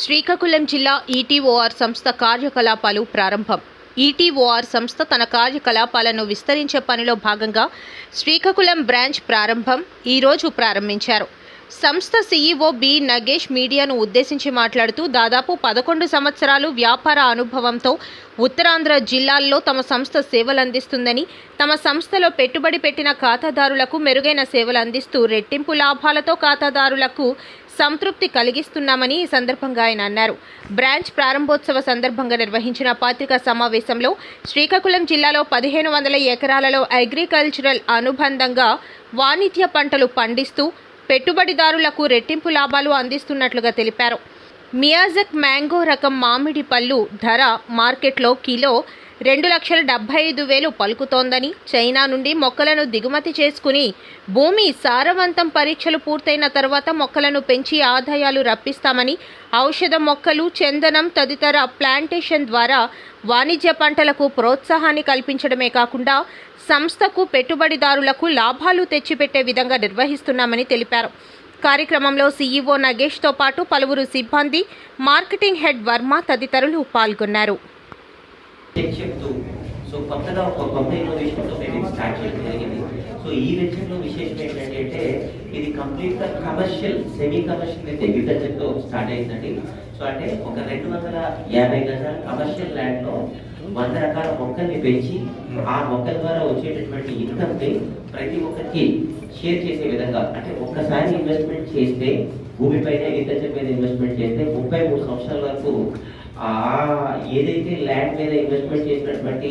శ్రీకాకుళం జిల్లా ఈటీఓఆర్ సంస్థ కార్యకలాపాలు ప్రారంభం. ఈటీఓఆర్ సంస్థ తన కార్యకలాపాలను విస్తరించే పనిలో భాగంగా శ్రీకాకుళం బ్రాంచ్ ప్రారంభం ఈరోజు ప్రారంభించారు. సంస్థ సీఈఓ బి నగేష్ మీడియాను ఉద్దేశించి మాట్లాడుతూ దాదాపు పదకొండు సంవత్సరాలు వ్యాపార అనుభవంతో ఉత్తరాంధ్ర జిల్లాల్లో తమ సంస్థ సేవలు అందిస్తుందని తమ సంస్థలో పెట్టుబడి పెట్టిన ఖాతాదారులకు మెరుగైన సేవలు అందిస్తూ రెట్టింపు లాభాలతో ఖాతాదారులకు సంతృప్తి కలిగిస్తున్నామని ఈ సందర్భంగా ఆయన అన్నారు. బ్రాంచ్ ప్రారంభోత్సవ సందర్భంగా నిర్వహించిన పాత్రికా సమావేశంలో శ్రీకాకుళం జిల్లాలో పదిహేను వందల ఎకరాలలో అగ్రికల్చరల్ అనుబంధంగా వాణిజ్య పంటలు పండిస్తూ పెట్టుబడిదారులకు రెట్టింపు లాభాలు అందిస్తున్నట్లుగా తెలిపారు. మియాజక్ మ్యాంగో రకం మామిడి పళ్ళు ధర మార్కెట్లో కిలో రెండు లక్షల డెబ్బై ఐదు వేలు పలుకుతోందని చైనా నుండి మొక్కలను దిగుమతి చేసుకుని భూమి సారవంతం పరీక్షలు పూర్తయిన తర్వాత మొక్కలను పెంచి ఆదాయాలు రప్పిస్తామని ఔషధ మొక్కలు చందనం తదితర ప్లాంటేషన్ ద్వారా వాణిజ్య పంటలకు ప్రోత్సాహాన్ని కల్పించడమే కాకుండా సంస్థకు పెట్టుబడిదారులకు లాభాలు తెచ్చిపెట్టే విధంగా నిర్వహిస్తున్నామని తెలిపారు. కార్యక్రమంలో సీఈఓ నగేష్తో పాటు పలువురు సిబ్బంది మార్కెటింగ్ హెడ్ వర్మ తదితరులు పాల్గొన్నారు. చెప్తూ? సో కొత్తగా ఒక కొత్త ఇన్నోవేషన్తో మేము స్టార్ట్ చేయడం జరిగింది. సో ఈ వెంచర్లో విశేషం ఏంటంటే ఇది కంప్లీట్గా కమర్షియల్ సెమీ కమర్షియల్ అయితే అగ్రికల్చర్తో స్టార్ట్ అయిందండి. సో అంటే ఒక రెండు వందల యాభై గజాల కమర్షియల్ ల్యాండ్లో వంద రకాల మొక్కల్ని పెంచి ఆ మొక్కల ద్వారా వచ్చేటటువంటి ఇన్కమ్ని ప్రతి ఒక్కరికి షేర్ చేసే విధంగా అంటే ఒక్కసారి ఇన్వెస్ట్మెంట్ చేస్తే భూమిపైన అగ్రికల్చర్ మీద ఇన్వెస్ట్మెంట్ చేస్తే ముప్పై మూడు సంవత్సరాల వరకు ఏదైతే ల్యాండ్ మీద ఇన్వెస్ట్మెంట్ చేసినటువంటి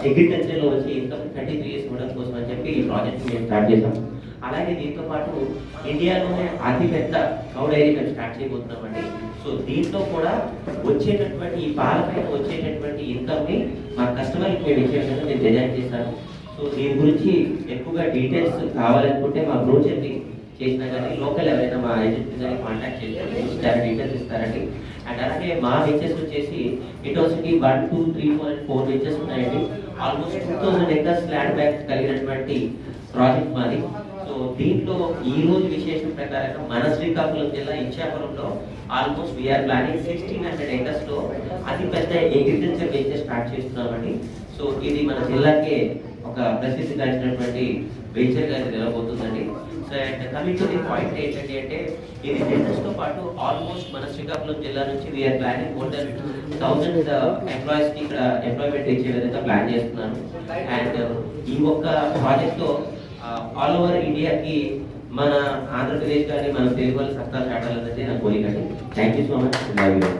అగ్రికల్చర్లో వచ్చే ఇన్కమ్ థర్టీ త్రీ ఇయర్స్ ఇవ్వడం కోసం అని చెప్పి ఈ ప్రాజెక్ట్ మేము స్టార్ట్ చేసాం అలాగే దీంతో పాటు ఇండియాలోనే అతి పెద్ద కౌ డైరీ మేము స్టార్ట్ చేయబోతున్నామండి. సో దీంతో కూడా వచ్చేటటువంటి ఈ పాల పైన వచ్చేటటువంటి ఇన్కమ్ని మా కస్టమర్కి మేము ఇచ్చే విధంగా నేను డిజైన్ చేశాను సో దీని గురించి ఎక్కువగా డీటెయిల్స్ కావాలనుకుంటే మా బ్రోచర్ని చేసినా కానీ లోకల్ ఎవరైనా మా ఏజెంట్ కానీ కాంటాక్ట్ చేసి డీటెయిల్స్ ఇస్తారండి. అండ్ అలాగే మా వెంచర్స్ వచ్చేసి ఇటోసిటీ one two three four and four ventures ఉన్నాయండి. Almost two thousand acres land bank కలిగినటువంటి ప్రాజెక్ట్ మాది. సో దీంట్లో ఈ రోజు విశేషం ప్రకారంగా మన శ్రీకాకుళం జిల్లా ఇచ్చాపురంలో almost we are planning sixteen hundred ఎకర్స్లో అతి పెద్ద అగ్రికల్చర్ వెంచర్ స్టార్ట్ చేస్తున్నామండి. సో ఇది మన జిల్లాకే ఒక ప్రసిద్ధి గాంచినటువంటి వెంచర్గా ఇది నిలబోతుందండి and coming to the point ఏంటంటే అంటే ఇది బిజినెస్తో పాటు ఆల్మోస్ట్ మన శ్రీకాకుళం జిల్లా నుంచి we are planning more than thousand ఎంప్లాయీస్కి ఇక్కడ ఎంప్లాయ్మెంట్ ఇచ్చే విధంగా ప్లాన్ చేస్తున్నాను. అండ్ uh, ఈ ఒక్క ప్రాజెక్ట్తో ఆల్ ఓవర్ ఇండియాకి మన ఆంధ్రప్రదేశ్ కానీ మన తెలుగు వాళ్ళు సత్తా చాటాలన్నది నా కోరిక అండి. Thank you so much love you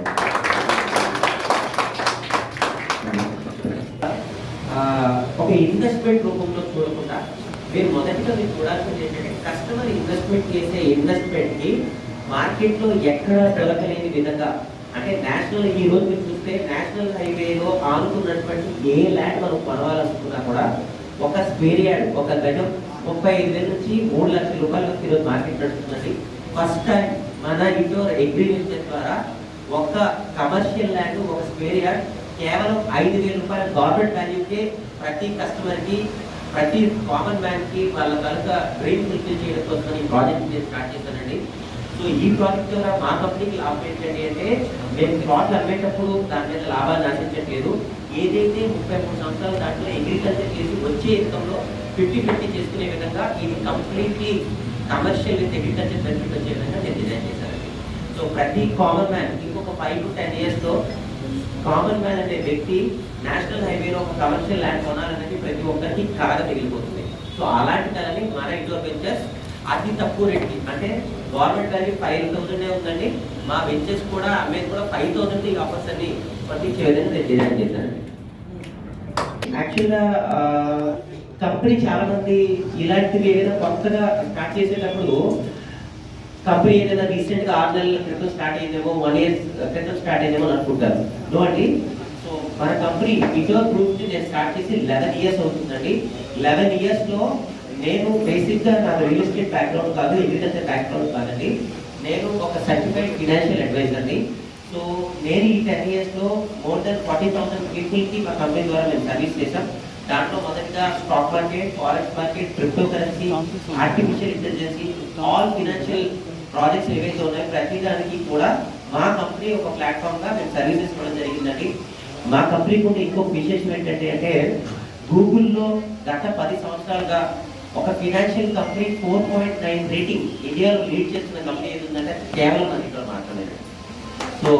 ఒక ఇన్వెస్ట్మెంట్ రూపంలో చూడకుండా మీరు మొదటిలో మీరు చూడాల్సింది ఏంటంటే కస్టమర్ ఇన్వెస్ట్మెంట్ చేసే ఇన్వెస్ట్మెంట్కి మార్కెట్లో ఎక్కడ పిలకలేని విధంగా అంటే నేషనల్ ఈ రోజు మీరు చూస్తే నేషనల్ హైవేలో ఆనుకున్నటువంటి ఏ ల్యాండ్ మనం కొనవాలనుకున్నా కూడా ఒక స్క్వేర్ యార్డ్ ఒక గజం ముప్పై ఐదు వేల నుంచి మూడు లక్షల రూపాయలకు ఈరోజు మార్కెట్ నడుస్తుందండి ఫస్ట్ టైం మన ఇండోర్ అగ్రిమెంట్ ద్వారా ఒక కమర్షియల్ ల్యాండ్ ఒక స్క్వేర్ యార్డ్ కేవలం ఐదు వేల రూపాయల గవర్నమెంట్ వాల్యూకే ప్రతి కస్టమర్కి ప్రతి కామన్ మ్యాన్కి వాళ్ళ కనుక బ్రెయిన్ ఫుల్ఫిల్ చేయడం కోసం ఈ ప్రాజెక్ట్ నేను స్టార్ట్ చేశానండి. సో ఈ ప్రాజెక్ట్ ద్వారా మా కంపెనీకి లాభం ఏంటండి అంటే మేము ప్లాట్లు అమ్మేటప్పుడు దాని మీద లాభాన్ని ఆశించట్లేదు. ఏదైతే ముప్పై మూడు సంవత్సరాల దాంట్లో అగ్రికల్చర్ చేసి వచ్చే ఇన్కంలో ఫిఫ్టీ ఫిఫ్టీ చేసుకునే విధంగా ఇది completely commercial with agriculture benefit వచ్చే విధంగా నేను డిజైన్ చేశానండి. సో ప్రతి కామన్ మ్యాన్ ఇంకొక ఫైవ్ టు టెన్ ఇయర్స్లో కామన్ మ్యాన్ అనే వ్యక్తి నేషనల్ హైవేలో ఒక కమర్షియల్ ల్యాండ్ కొనాలనేది ప్రతి ఒక్కరికి కళ మిగిలిపోతుంది. సో అలాంటి కళని మన ఇండోర్ వెంచర్స్ అతి తక్కువ రేట్కి అంటే గవర్నమెంట్ వాల్యూ ఫైవ్ థౌసండ్ ఉందండి. మా వెంచర్స్ కూడా అమ్మేది కూడా ఫైవ్ థౌసండ్ ఈ ఆఫర్స్ అన్ని ప్రతి చేయడానికి నేను డిజైన్ చేశానండి. యాక్చువల్గా కంపెనీ చాలా మంది ఇలాంటివి ఏదైనా కొత్తగా స్టార్ట్ చేసేటప్పుడు కంపెనీ ఏదైనా రీసెంట్గా ఆరు నెలల క్రితం స్టార్ట్ అయిందేమో వన్ ఇయర్ క్రితం స్టార్ట్ అయిందేమో అని అనుకుంటారు. నో అండి సో మన కంపెనీ ఇండోర్ గ్రూప్ని నేను స్టార్ట్ చేసి లెవెన్ ఇయర్స్ అవుతుందండి. లెవెన్ ఇయర్స్లో నేను బేసిక్గా నాకు రియల్ ఎస్టేట్ బ్యాక్గ్రౌండ్ కాదు అగ్రికల్చర్ బ్యాక్గ్రౌండ్ కాదండి. నేను ఒక సర్టిఫైడ్ ఫినాన్షియల్ అడ్వైజర్ని. సో నేను ఈ టెన్ ఇయర్స్లో మోర్ దెన్ ఫార్టీ థౌసండ్ పీపుల్కి మా కంపెనీ ద్వారా మేము సర్వీస్ చేశాం. దాంట్లో మొదటిగా stock market forex market crypto currency artificial intelligence all financial projects ఏవైతే ఉన్నాయో ప్రతి దానికి కూడా మా కంపెనీ ఒక ప్లాట్ఫామ్గా మేము సర్వీసెస్ ఇవ్వడం జరిగిందండి. మా కంపెనీకి ఉండే ఇంకొక విశేషం ఏంటంటే అంటే గూగుల్లో గత పది సంవత్సరాలుగా ఒక financial company four point nine rating ఇండియాలో లీడ్ చేస్తున్న కంపెనీ ఏంటంటే అది కేవలం మన మాత్రమే సో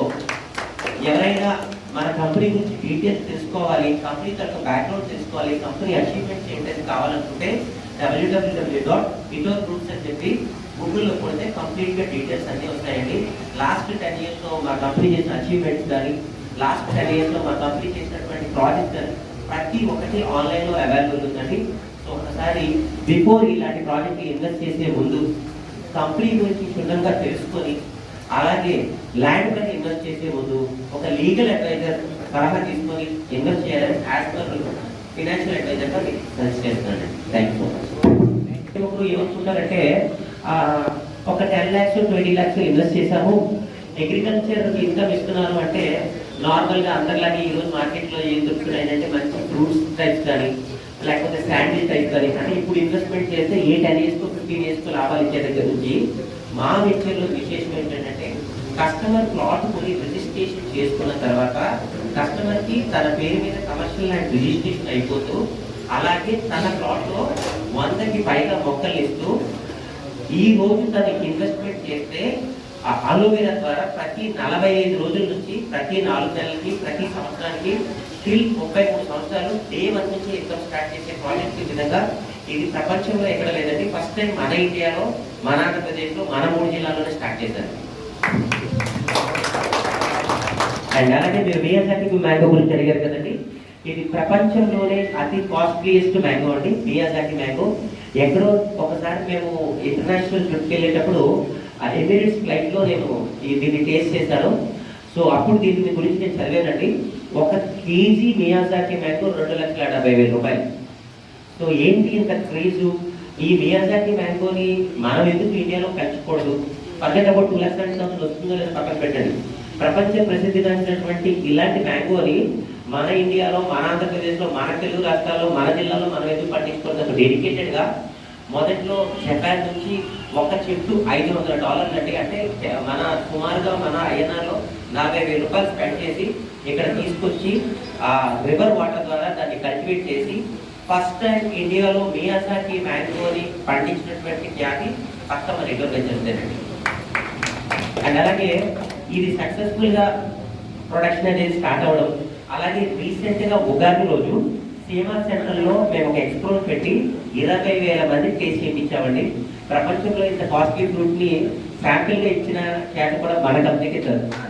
ఎవరైనా మన కంపెనీ గురించి డీటెయిల్స్ తెలుసుకోవాలి కంపెనీ తరఫు బ్యాక్గ్రౌండ్ తెలుసుకోవాలి కంపెనీ అచీవ్మెంట్స్ ఏంటని కావాలనుకుంటే డబ్ల్యూడబ్ల్యూడబ్ల్యూ డాట్ ఇటోర్ గ్రూప్స్ అని చెప్పి గూగుల్లో కొడితే కంప్లీట్గా డీటెయిల్స్ అన్ని వస్తాయండి. లాస్ట్ టెన్ ఇయర్స్లో మా కంపెనీ చేసిన అచీవ్మెంట్స్ కానీ లాస్ట్ టెన్ ఇయర్స్లో మా కంపెనీ చేసినటువంటి ప్రాజెక్ట్ కానీ ప్రతి ఒక్కటి ఆన్లైన్లో అవైలబుల్ ఉందండి. సో ఒకసారి బిఫోర్ ఇలాంటి ప్రాజెక్ట్ ఇన్వెస్ట్ చేసే ముందు కంపెనీ గురించి క్షుణ్ణంగా తెలుసుకొని అలాగే ల్యాండ్ పైన ఇన్వెస్ట్ చేసే ముందు ఒక లీగల్ అడ్వైజర్ సలహా తీసుకొని ఇన్వెస్ట్ చేయాలని యాజ్ పర్ ఫినాన్షియల్ అడ్వైజర్గా మీకు సజెస్ట్ చేస్తున్నాను థ్యాంక్ యూ సో మచ్ ఇప్పుడు ఏమనుకుంటారంటే ఒక ten lakhs twenty lakhs invest చేశాము. అగ్రికల్చర్ ఇన్కమ్ ఇస్తున్నారు అంటే నార్మల్గా అందరిలాగే ఈ రోజు ఏం దొరుకుతున్నాయంటే మంచి ఫ్రూట్స్ టైప్స్ కానీ లేకపోతే శాండిల్ టైప్ కానీ అంటే ఇప్పుడు ఇన్వెస్ట్మెంట్ చేస్తే ఏ టెన్ ఇయర్స్కు ఫిఫ్టీన్ ఇయర్స్కు లాభాలు ఇచ్చే దగ్గర నుంచి మా వెంచర్ విశేషం ఏంటంటే కస్టమర్ ప్లాట్ కొని రిజిస్ట్రేషన్ చేసుకున్న తర్వాత కస్టమర్కి తన పేరు మీద కమర్షియల్ ల్యాండ్ రిజిస్ట్రేషన్ అయిపోతూ అలాగే తన ప్లాట్లో వందకి పైగా మొక్కలు ఇస్తూ ఈ రోజు తనకి ఇన్వెస్ట్మెంట్ చేస్తే ఆ అలోవెరా ద్వారా ప్రతి నలభై ఐదు రోజుల నుంచి ప్రతి నాలుగు నెలలకి ప్రతి సంవత్సరానికి స్టిల్ ముప్పై మూడు సంవత్సరాలు డే వన్ నుంచి ఇన్కమ్ స్టార్ట్ చేసే ప్రాజెక్ట్ విధంగా ఇది ప్రపంచంలో ఎక్కడ లేదండి. ఫస్ట్ టైం మన ఇండియాలో మన ఆంధ్రప్రదేశ్లో మన మూడు జిల్లాల్లోనే స్టార్ట్ చేశారు. అండ్ అలాగే మీరు మియాజాకి మ్యాంగో గురించి అడిగారు కదండి. ఇది ప్రపంచంలోనే అతి కాస్ట్లీయెస్ట్ మ్యాంగో అండి. Miyazaki mango. ఎక్కడో ఒకసారి మేము ఇంటర్నేషనల్ ట్రిప్కి వెళ్ళేటప్పుడు ఆ ఎమిరేట్స్ ఫ్లైట్లో నేను దీన్ని టేస్ట్ చేశాను. సో అప్పుడు దీని గురించి నేను చదివానండి. ఒక కేజీ మియాజాకి మ్యాంగో రెండు లక్షల డెబ్బై వేల రూపాయలు. సో ఏంటి ఇంత క్రేజు? ఈ మియాజాకి మ్యాంగోని మనం ఎందుకు ఇండియాలో పెంచకూడదు? పర్లేదు టూ లక్షల వస్తుందో లేదో పక్కన పెట్టండి. ప్రపంచ ప్రసిద్ధిగాంచినటువంటి ఇలాంటి మ్యాంగోని మన ఇండియాలో మన ఆంధ్రప్రదేశ్లో మన తెలుగు రాష్ట్రాల్లో మన జిల్లాలో మనం ఎందుకు పట్టించుకోవద్దు డెడికేటెడ్గా మొదట్లో జపాన్ నుంచి ఒక చెట్టు ఐదు వందల డాలర్లు అంటే అంటే మన సుమారుగా మన ఐఎన్ఆర్లో నలభై వేల రూపాయలు స్పెండ్ చేసి ఇక్కడ తీసుకొచ్చి ఆ రివర్ వాటర్ ద్వారా దాన్ని కల్టివేట్ చేసి ఫస్ట్ టైం ఇండియాలో మియాసాకి మ్యాంగోని పండించినటువంటి ఖ్యాతి కస్టమర్ రికవర్ చేసేదండి అండ్ అలాగే ఇది సక్సెస్ఫుల్గా ప్రొడక్షన్ అనేది స్టార్ట్ అవ్వడం అలాగే రీసెంట్గా ఉగాది రోజు సేవా సెంటర్లో మేము ఒక ఎక్స్పోర్ట్ పెట్టి ఇరవై వేల మంది టేస్ట్ చేయించామండి ప్రపంచంలో ఇంత పాజిటివ్ గ్రూప్ని శాంపిల్గా ఇచ్చిన ఖ్యాతి కూడా మన కంపెనీకి దొరుకుతుంది